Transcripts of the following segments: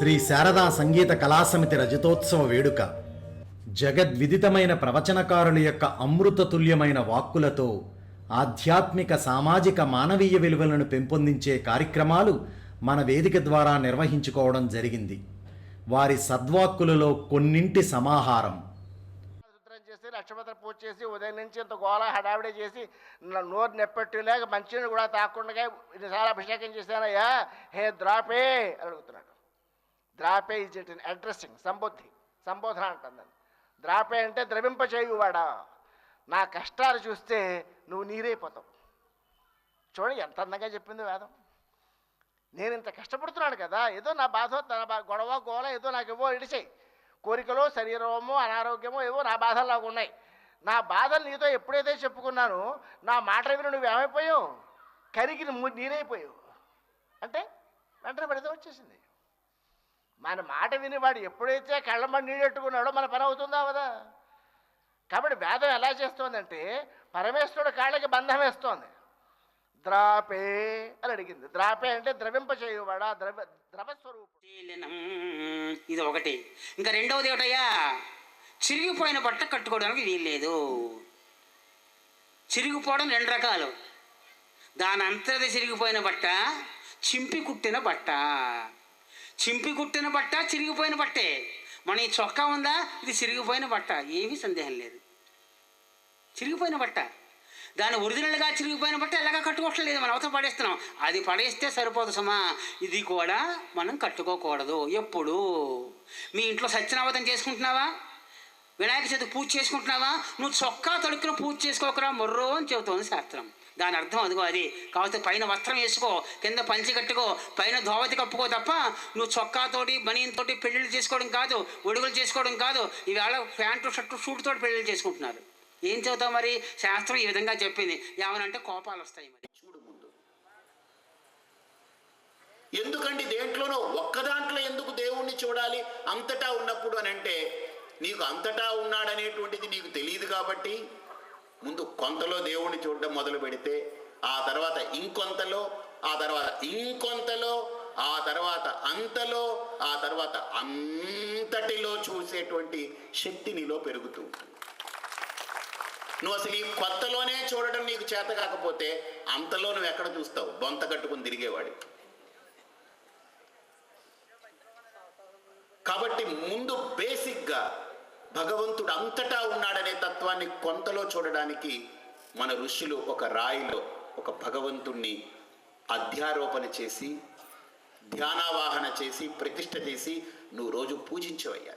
శ్రీ శారదా సంగీత కళాసమితి రజతోత్సవ వేడుక. జగద్విదితమైన ప్రవచనకారుల యొక్క అమృతతుల్యమైన వాక్కులతో ఆధ్యాత్మిక సామాజిక మానవీయ విలువలను పెంపొందించే కార్యక్రమాలు మన వేదిక ద్వారా నిర్వహించుకోవడం జరిగింది. వారి సద్వాక్కులలో కొన్నింటి సమాహారం. శుద్రం చేసి లక్షపత్ర పూజ చేసి ఉదయం నుంచి ఇంత గోళ హడావిడి చేసి నా నోరు నెప్పెట్టులేక మంచిని కూడా తాకుండా ఇన్నిసార్లు అభిషేకం చేశానయ్యా. హే ద్రాపే! అని అడుగుతున్నాడు. ద్రాపే ఇజ్ ఇట్ ఇన్ అడ్రస్సింగ్ సంబోధి సంబోధన అంటుందని ద్రాపే అంటే ద్రవింపచేయువాడా నా కష్టాలు చూస్తే నువ్వు నీరైపోతావు. చూడండి ఎంత అందంగా చెప్పింది వేదం. నేను ఇంత కష్టపడుతున్నాను కదా ఏదో నా బాధ తన బా గొడవ గోల ఏదో నాకు ఏవో ఇడిచాయి కోరికలు శరీరమో అనారోగ్యమో ఏవో నా బాధలు నాకు ఉన్నాయి. నా బాధలు నీతో ఎప్పుడైతే చెప్పుకున్నానో నా మాట విని నువ్వు ఏమైపోయావు? కరిగి నువ్వు నీరైపోయావు. అంటే వెంటనే పడితే వచ్చేసింది. మన మాట విని వాడు ఎప్పుడైతే కళ్ళమని నీడెట్టుకున్నాడో మన పని అవుతుందా కదా కాబట్టి వేదం ఎలా చేస్తోందంటే పరమేశ్వరుడు కాళ్ళకి బంధం వేస్తోంది. ద్రాపే అని అడిగింది. ద్రాపే అంటే ద్రవింప చేయువాడా ద్రవ ద్రవస్వరూపం ఇది ఒకటి. ఇంకా రెండవది ఏమిటయ్యా? చిరిగిపోయిన బట్ట కట్టుకోవడానికి వీల్లేదు చిరిగిపోవడం రెండు రకాలు. దాని అంతర్ది చిరిగిపోయిన బట్ట చింపి కుట్టిన బట్ట. చింపి కుట్టిన బట్ట చిరిగిపోయిన బట్టే. మన ఈ చొక్కా ఉందా? ఇది చిరిగిపోయిన బట్ట. ఏమీ సందేహం లేదు. చిరిగిపోయిన బట్ట. దాని ఒరిజినల్గా చిరిగిపోయిన బట్ట ఎలాగా కట్టుకోవట్లేదు మనం అవతల పడేస్తున్నాం. అది పడేస్తే సరిపోదు సమా. ఇది కూడా మనం కట్టుకోకూడదు. ఎప్పుడు? మీ ఇంట్లో సత్యనావతం చేసుకుంటున్నావా? వినాయక చవితి పూజ చేసుకుంటున్నావా? నువ్వు చొక్కా తడుక్కున పూజ చేసుకోకరా? మొర్రో అని చెబుతోంది శాస్త్రం. దాని అర్థం అదిగో అది. కాకపోతే పైన వస్త్రం వేసుకో కింద పంచి కట్టుకో పైన ధోవతి కప్పుకో తప్ప నువ్వు చొక్కాతోటి బనీన్తోటి పెళ్ళిళ్ళు చేసుకోవడం కాదు ఒడుగులు చేసుకోవడం కాదు. ఈవేళ ప్యాంటు షర్టు షూట్ తోటి పెళ్ళిళ్ళు చేసుకుంటున్నారు. ఏం చదువుతావు మరి? శాస్త్రం ఈ విధంగా చెప్పింది. ఏమనంటే కోపాలు వస్తాయి మరి. చూడు ముందు. ఎందుకండి దేంట్లోనో ఒక్క దాంట్లో ఎందుకు దేవుణ్ణి చూడాలి? అంతటా ఉన్నప్పుడు అని అంటే నీకు అంతటా ఉన్నాడనేటువంటిది నీకు తెలియదు కాబట్టి ముందు కొంతలో దేవుణ్ణి చూడడం మొదలు పెడితే ఆ తర్వాత ఇంకొంతలో ఆ తర్వాత ఇంకొంతలో ఆ తర్వాత అంతలో ఆ తర్వాత అంతటిలో చూసేటువంటి శక్తి నీలో పెరుగుతూ ఉంటుంది. నువ్వు అసలు ఈ కొత్తలోనే చూడడం నీకు చేత కాకపోతే అంతలో నువ్వు ఎక్కడ చూస్తావు? బొంత కట్టుకుని తిరిగేవాడి కాబట్టి ముందు బేసిక్గా భగవంతుడు అంతటా ఉన్నాడనే తత్వాన్ని కొంతలో చూడడానికి మన ఋషులు ఒక రాయిలో ఒక భగవంతుణ్ణి అధ్యారోపణ చేసి ధ్యానావాహన చేసి ప్రతిష్ట చేసి నువ్వు రోజు పూజించవయ్యా.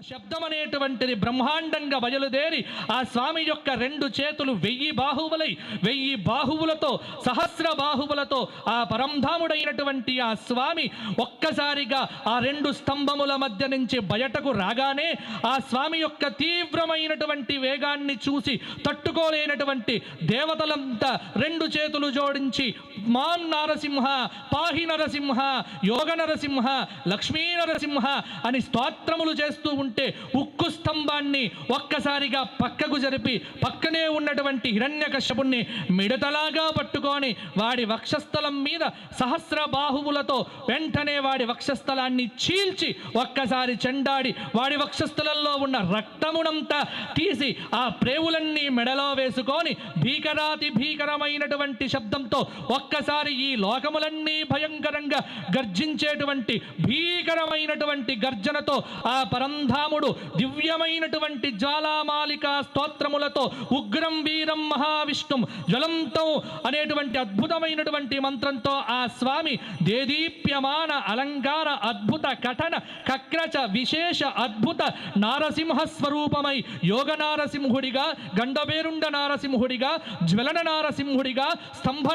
శబ్దం అనేటువంటిది బ్రహ్మాండంగా బయలుదేరి ఆ స్వామి యొక్క రెండు చేతులు వెయ్యి బాహువులై వెయ్యి బాహువులతో సహస్ర బాహువులతో ఆ పరంధాముడైనటువంటి ఆ స్వామి ఒక్కసారిగా ఆ రెండు స్తంభముల మధ్య నుంచి బయటకు రాగానే ఆ స్వామి యొక్క తీవ్రమైనటువంటి వేగాన్ని చూసి తట్టుకోలేనటువంటి దేవతలంతా రెండు చేతులు జోడించి మాం నరసింహ పాహి నరసింహ యోగ నరసింహ లక్ష్మీ నరసింహ అని స్తోత్రములు చేస్తూ ఉంటే ఉక్కు స్తంభాన్ని ఒక్కసారిగా పక్కకు జరిపి పక్కనే ఉన్నటువంటి హిరణ్యకశ్యపుణ్ణి మిడతలాగా పట్టుకొని వాడి వక్షస్థలం మీద సహస్ర బాహువులతో వెంటనే వాడి వక్షస్థలాన్ని చీల్చి ఒక్కసారి చెండాడి వాడి వక్షస్థలంలో ఉన్న రక్తమునంతా తీసి ఆ ప్రేవులన్నీ మెడలో వేసుకొని భీకరాతి భీకరమైనటువంటి శబ్దంతో ఒక్క ఒక్కసారి ఈ లోకములన్నీ భయంకరంగా గర్జించేటువంటి భీకరమైనటువంటి గర్జనతో ఆ పరంధాముడు దివ్యమైనటువంటి జ్వాలామాలిక స్తోత్రములతో ఉగ్రం వీరం మహావిష్ణుం జ్వలంతం అనేటువంటి అద్భుతమైనటువంటి మంత్రంతో ఆ స్వామి దేదీప్యమాన అలంకార అద్భుత కఠన కక్రచ విశేష అద్భుత నారసింహ స్వరూపమై యోగ నారసింహుడిగా గండబేరుండ నారసింహుడిగా జ్వలన నారసింహుడిగా స్తంభ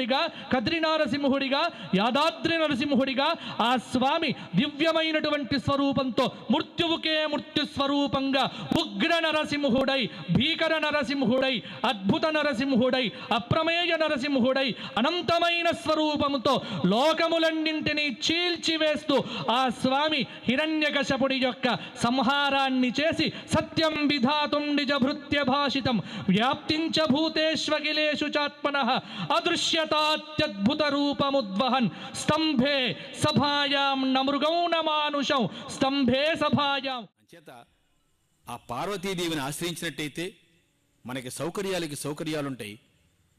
నరసింహుడిగా కద్రి నరసింహుడిగా యాదాద్రి నరసింహుడిగా ఆ స్వామి దివ్యమైనటువంటి స్వరూపంతో మృత్యువుకే మృత్యు స్వరూపంగా ఉగ్ర నరసింహుడై భీకర నరసింహుడై అద్భుత నరసింహుడై అప్రమేయ నరసింహుడై అనంతమైన స్వరూపముతో లోకములన్నింటినీ చీల్చివేస్తూ ఆ స్వామి హిరణ్యకశపుడి యొక్క సంహారాన్ని చేసి సత్యం విధాతుం నిజభృత్య భాషితం వ్యాప్తించ భూతేష్వకిలేషు చాత్మన అదృశ్య శతాత్యద్భుత రూపముద్వహన్ స్తంభే సభాయాం న నమానుషం. స్తంభే సభాయాం. అంచేత ఆ పార్వతీదేవిని ఆశ్రయించినట్టయితే మనకి సౌకర్యాలకి సౌకర్యాలుంటాయి.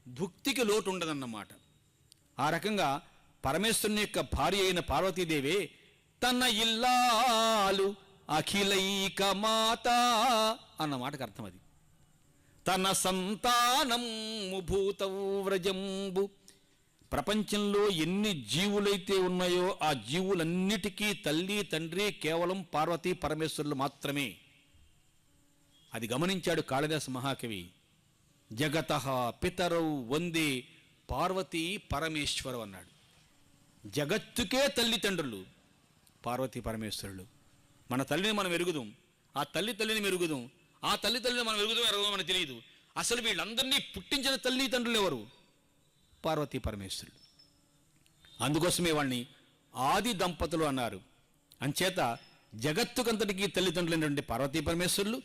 భుక్తికి లోటు ఉండదన్నమాట ఆ రకంగా పరమేశ్వరుని యొక్క భార్య అయిన పార్వతీదేవి తన ఇల్లాలు అఖిలైక మాత అన్న మాటకు అర్థం అది తన సంతానం భూతవ్రజంబు ప్రపంచంలో ఎన్ని జీవులైతే ఉన్నాయో ఆ జీవులన్నిటికీ తల్లి తండ్రి కేవలం పార్వతీ పరమేశ్వరులు మాత్రమే. అది గమనించాడు కాళిదాస మహాకవి. జగత పితరవు వందే పార్వతీ పరమేశ్వరు అన్నాడు. జగత్తుకే తల్లిదండ్రులు పార్వతీ పరమేశ్వరులు. మన తల్లిని మనం ఎరుగుదాం ఆ తల్లి తల్లిని మెరుగుదాం ఆ తల్లి తల్లిని మనం ఎరుగుదాం ఎరగదాం మనకు తెలియదు. అసలు వీళ్ళందరినీ పుట్టించిన తల్లి తండ్రులు ఎవరు? పార్వతీ పరమేశ్వరులు. అందుకోసమే వాళ్ళని ఆది దంపతులు అన్నారు. అంచేత జగత్తుకంతటికీ తల్లిదండ్రులైనటువంటి పార్వతీ పరమేశ్వరులు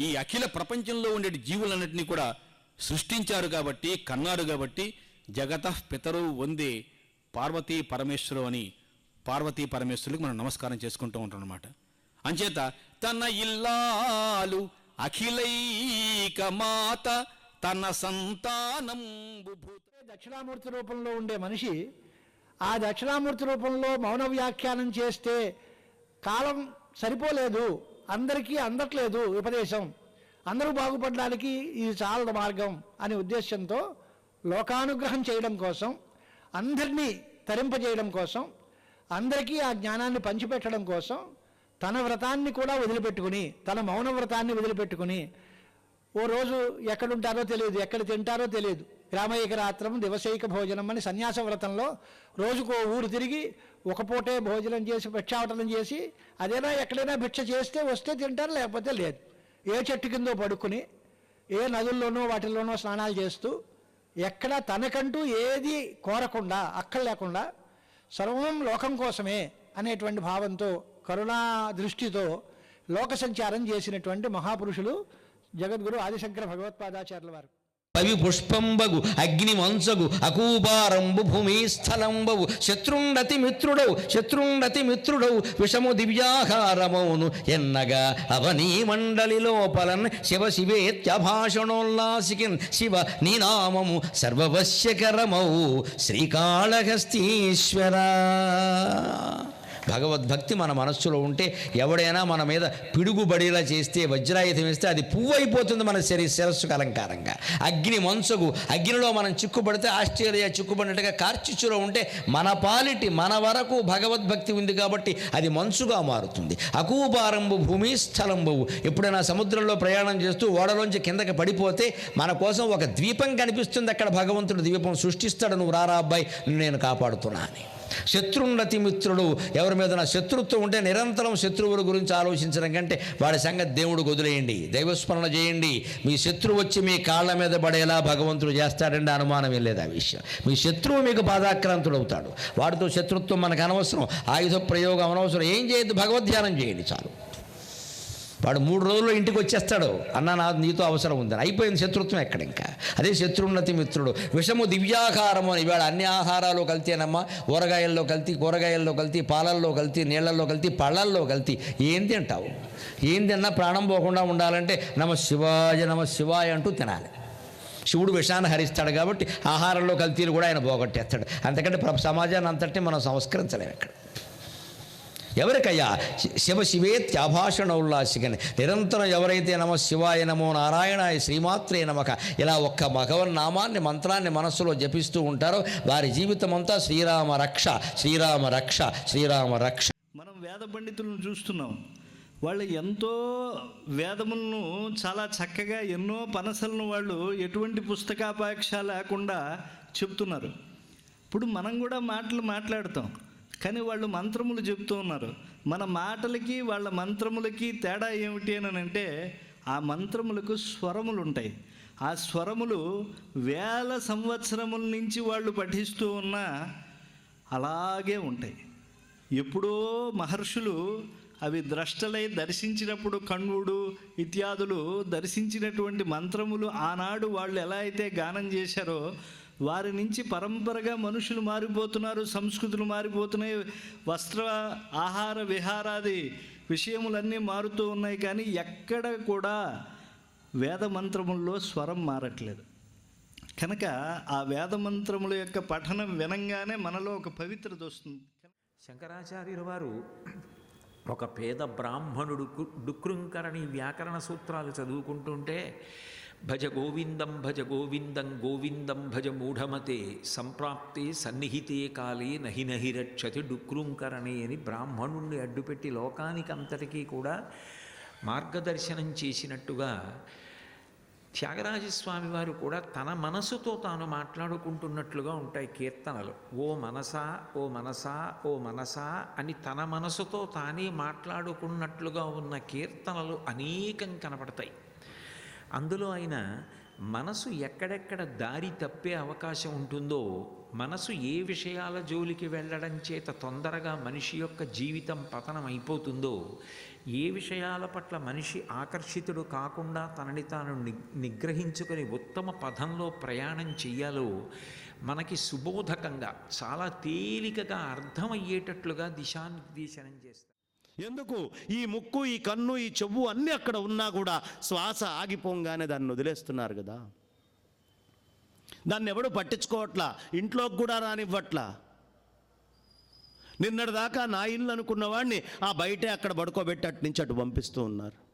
ఈ అఖిల ప్రపంచంలో ఉండే జీవులన్నింటినీ కూడా సృష్టించారు కాబట్టి కన్నారు కాబట్టి జగత పితరు వందే పార్వతీ పరమేశ్వరు అని పార్వతీ పరమేశ్వరులకు మనం నమస్కారం చేసుకుంటూ ఉంటాం అనమాట అంచేత తన ఇల్లాలు అఖిలైక మాత తన సంతానం దక్షిణామూర్తి రూపంలో ఉండే మనిషి ఆ దక్షిణామూర్తి రూపంలో మౌన వ్యాఖ్యానం చేస్తే కాలం సరిపోలేదు అందరికీ అందట్లేదు ఉపదేశం. అందరూ బాగుపడడానికి ఇది చాలా మార్గం అనే ఉద్దేశంతో లోకానుగ్రహం చేయడం కోసం అందరినీ తరింపజేయడం కోసం అందరికీ ఆ జ్ఞానాన్ని పంచిపెట్టడం కోసం తన వ్రతాన్ని కూడా వదిలిపెట్టుకుని తన మౌన వ్రతాన్ని వదిలిపెట్టుకుని ఓ రోజు ఎక్కడుంటారో తెలియదు ఎక్కడ తింటారో తెలియదు. గ్రామైక రాత్రం దివసైక భోజనం అని సన్యాస వ్రతంలో రోజుకో ఊరు తిరిగి ఒక పూటే భోజనం చేసి భిక్షావటనం చేసి అదేనా ఎక్కడైనా భిక్ష చేస్తే వస్తే తింటారు లేకపోతే లేదు. ఏ చెట్టు కిందో పడుకుని ఏ నదుల్లోనో వాటిల్లోనో స్నానాలు చేస్తూ ఎక్కడ తనకంటూ ఏది కోరకుండా అక్కడ లేకుండా సర్వం లోకం కోసమే అనేటువంటి భావంతో కరుణా దృష్టితో లోక సంచారం చేసినటువంటి మహాపురుషులు జగద్గురు ఆదిశంకర భగవత్పాదాచార్యుల వారు. పవి పుష్పంబగు అగ్ని మంచగు అకూపారంబు భూమి స్థలంబవు శత్రుండతి మిత్రుడవు శత్రుండతి మిత్రుడవు విషము దివ్యాహారమౌను ఎన్నగా అవనీ మండలి లోపలన్ శివ శివేత్యభాషణోల్లాసికిన్ శివ నీనామము సర్వవశ్యకరమౌ శ్రీకాళహస్తీశ్వరా. భగవద్భక్తి మన మనస్సులో ఉంటే ఎవడైనా మన మీద పిడుగుబడిలా చేస్తే వజ్రాయుధం వేస్తే అది పువ్వు అయిపోతుంది మన శరీర శిరస్సుకు అలంకారంగా. అగ్ని మంచుగు అగ్నిలో మనం చిక్కుపడితే ఆస్ట్రేలియా చిక్కుపడినట్టుగా కార్చిచ్చులో ఉంటే మన పాలిటి మన వరకు భగవద్భక్తి ఉంది కాబట్టి అది మంచుగా మారుతుంది. అకూపారంబు భూమి స్థలంబు ఎప్పుడైనా సముద్రంలో ప్రయాణం చేస్తూ ఓడలోంచి కిందకి పడిపోతే మన కోసం ఒక ద్వీపం కనిపిస్తుంది. అక్కడ భగవంతుడు ద్వీపం సృష్టిస్తాడు. నువ్వు రారా అబ్బాయి నేను కాపాడుతున్నా అని. శత్రున్నతి మిత్రుడు ఎవరి మీద నా శత్రుత్వం ఉంటే నిరంతరం శత్రువుల గురించి ఆలోచించడం కంటే వాడి సంగతి దేవుడు వదిలేయండి. దైవస్మరణ చేయండి. మీ శత్రువు వచ్చి మీ కాళ్ళ మీద పడేలా భగవంతుడు చేస్తాడండి అనుమానం లేదు ఆ విషయం. మీ శత్రువు మీకు బాధాక్రాంతుడు అవుతాడు వాడితో శత్రుత్వం మనకు అనవసరం. ఆయుధ ప్రయోగం అనవసరం. ఏం చేయొద్దు? భగవద్ధ్యానం చేయండి చాలు. వాడు మూడు రోజుల్లో ఇంటికి వచ్చేస్తాడు. అన్న నా నీతో అవసరం ఉందని అయిపోయింది శత్రుత్వం ఎక్కడ ఇంకా? అదే శత్రున్నతి మిత్రుడు. విషము దివ్యాహారము అని ఇవాళ అన్ని ఆహారాలు కల్తీనమ్మా ఊరగాయల్లో కల్తీ కూరగాయల్లో కల్తీ పాలల్లో కల్తీ నీళ్ళల్లో కల్తీ పళ్ళల్లో కల్తీ. ఏం తింటావు ఏం తిన్నా ప్రాణం పోకుండా ఉండాలంటే నమ శివాయ నమ శివాయ అంటూ తినాలి. శివుడు విషాన్ని హరిస్తాడు కాబట్టి ఆహారంలో కల్తీలు కూడా ఆయన పోగొట్టేస్తాడు. అంతకంటే ప్ర- సమాజాన్ని అంతటి మనం సంస్కరించలేము ఇక్కడ. ఎవరికయ్యా? శి- శివ శివేత్యాభాషణ ఉల్లాసికని నిరంతరం ఎవరైతే నమ శివాయ నమో నారాయణాయ శ్రీమాత్రే నమక ఇలా ఒక్క భగవన్ నామాన్ని మంత్రాన్ని మనస్సులో జపిస్తూ ఉంటారో వారి జీవితం అంతా శ్రీరామ రక్ష శ్రీరామ రక్ష శ్రీరామ రక్ష. మనం వేద పండితులను చూస్తున్నాం. వాళ్ళు ఎంతో వేదములను చాలా చక్కగా ఎన్నో పనసలను వాళ్ళు ఎటువంటి పుస్తకాపేక్ష లేకుండా చెప్తున్నారు. ఇప్పుడు మనం కూడా మాటలు మాట్లాడతాం. కానీ వాళ్ళు మంత్రములు చెప్తూ ఉన్నారు. మన మాటలకి వాళ్ళ మంత్రములకి తేడా ఏమిటి అని అంటే ఆ మంత్రములకు స్వరములు ఉంటాయి. ఆ స్వరములు వేల సంవత్సరముల నుంచి వాళ్ళు పఠిస్తూ ఉన్నా అలాగే ఉంటాయి. ఎప్పుడో మహర్షులు అవి ద్రష్టలై దర్శించినప్పుడు కణ్వుడు ఇత్యాదులు దర్శించినటువంటి మంత్రములు ఆనాడు వాళ్ళు ఎలా అయితే గానం చేశారో వారి నుంచి పరంపరగా మనుషులు మారిపోతున్నారు సంస్కృతులు మారిపోతున్నాయి వస్త్ర ఆహార విహారాది విషయములన్నీ మారుతూ ఉన్నాయి. కానీ ఎక్కడ కూడా వేద మంత్రముల్లో స్వరం మారట్లేదు. కనుక ఆ వేదమంత్రముల యొక్క పఠనం వినంగానే మనలో ఒక పవిత్రత వస్తుంది. శంకరాచార్యుల వారు ఒక పేద బ్రాహ్మణుడు డుకృంకరణి డుక్రుంకరణి వ్యాకరణ సూత్రాలు చదువుకుంటుంటే భజ గోవిందం భజ గోవిందం గోవిందం భజ మూఢమతే సంప్రాప్తే సన్నిహితే కాలే నహి నహి రక్షతి డుక్రుంకరణి అని బ్రాహ్మణుణ్ణి అడ్డుపెట్టి లోకానికి అంతటికీ కూడా మార్గదర్శనం చేసినట్టుగా త్యాగరాజస్వామి వారు కూడా తన మనసుతో తాను మాట్లాడుకుంటున్నట్లుగా ఉంటాయి కీర్తనలు. ఓ మనసా ఓ మనసా ఓ మనసా అని తన మనసుతో తానే మాట్లాడుకున్నట్లుగా ఉన్న కీర్తనలు అనేకం కనపడతాయి. అందులో ఆయన మనసు ఎక్కడెక్కడ దారి తప్పే అవకాశం ఉంటుందో మనసు ఏ విషయాల జోలికి వెళ్ళడం చేత తొందరగా మనిషి యొక్క జీవితం పతనం అయిపోతుందో ఏ విషయాల పట్ల మనిషి ఆకర్షితుడు కాకుండా తనని తాను ని నిగ్రహించుకొని ఉత్తమ పదంలో ప్రయాణం చెయ్యాలో మనకి సుబోధకంగా చాలా తేలికగా అర్థమయ్యేటట్లుగా దిశానిర్దేశనం చేస్తారు ఎందుకు? ఈ ముక్కు ఈ కన్ను ఈ చెవు అన్నీ అక్కడ ఉన్నా కూడా శ్వాస ఆగిపోగానే దాన్ని వదిలేస్తున్నారు కదా. దాన్ని ఎవడు పట్టించుకోవట్లా? ఇంట్లోకి కూడా రానివ్వట్లా? నిన్నటిదాకా నా ఇల్లు అనుకున్నవాడిని ఆ బయటే అక్కడ పడుకోబెట్టి అటు నుంచి అటు పంపిస్తూ ఉన్నారు.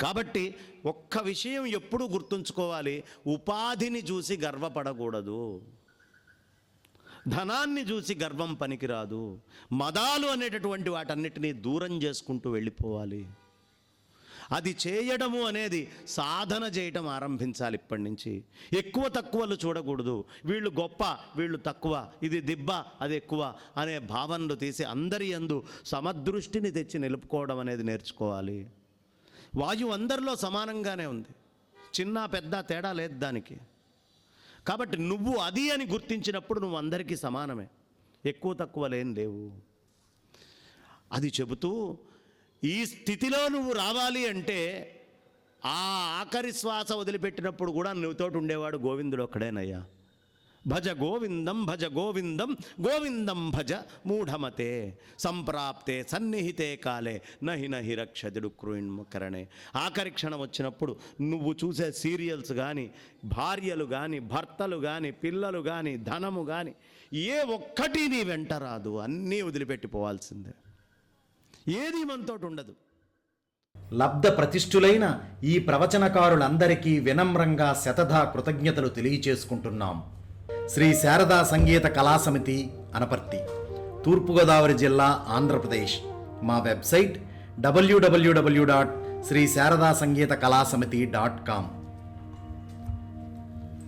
కాబట్టి ఒక్క విషయం ఎప్పుడూ గుర్తుంచుకోవాలి? ఉపాధిని చూసి గర్వపడకూడదు. ధనాన్ని చూసి గర్వం పనికిరాదు. మదాలు అనేటటువంటి వాటన్నిటినీ దూరం చేసుకుంటూ వెళ్ళిపోవాలి. అది చేయడము అనేది సాధన చేయటం ఆరంభించాలి ఇప్పటి నుంచి ఎక్కువ తక్కువలు చూడకూడదు. వీళ్ళు గొప్ప వీళ్ళు తక్కువ ఇది దిబ్బ అది ఎక్కువ అనే భావనలు తీసి అందరి యందు సమదృష్టిని తెచ్చి నిలుపుకోవడం అనేది నేర్చుకోవాలి. వాయువు అందరిలో సమానంగానే ఉంది. చిన్న పెద్ద తేడా లేదు దానికి. కాబట్టి నువ్వు అది అని గుర్తించినప్పుడు నువ్వు అందరికీ సమానమే. ఎక్కువ తక్కువ లేని లేవు. అది చెబుతూ ఈ స్థితిలో నువ్వు రావాలి అంటే ఆ ఆఖరి శ్వాస వదిలిపెట్టినప్పుడు కూడా నువ్వుతోటి ఉండేవాడు గోవిందుడు ఒక్కడేనయ్యా. భజ గోవిందం భజ గోవిందం గోవిందం భజ మూఢమతే సంప్రాప్తే సన్నిహితే కాలే నహి నహి రక్షదుడు కరణే ఆఖరి క్షణం వచ్చినప్పుడు నువ్వు చూసే సీరియల్స్ కానీ భార్యలు కానీ భర్తలు కానీ పిల్లలు కానీ ధనము కానీ ఏ ఒక్కటి నీ వెంట రాదు అన్నీ వదిలిపెట్టిపోవాల్సిందే. ఏది మనతోటి ఉండదు. లబ్ధ ప్రతిష్ఠులైన ఈ ప్రవచనకారులందరికీ వినమ్రంగా శతధా కృతజ్ఞతలు తెలియచేసుకుంటున్నాం. శ్రీ శారదా సంగీత కళాసమితి అనపర్తి తూర్పుగోదావరి జిల్లా ఆంధ్రప్రదేశ్. మా వెబ్సైట్ డబ్ల్యూడబ్ల్యూడబ్ల్యూ dot Sri Sarada Sangeeta Kalasamiti dot com.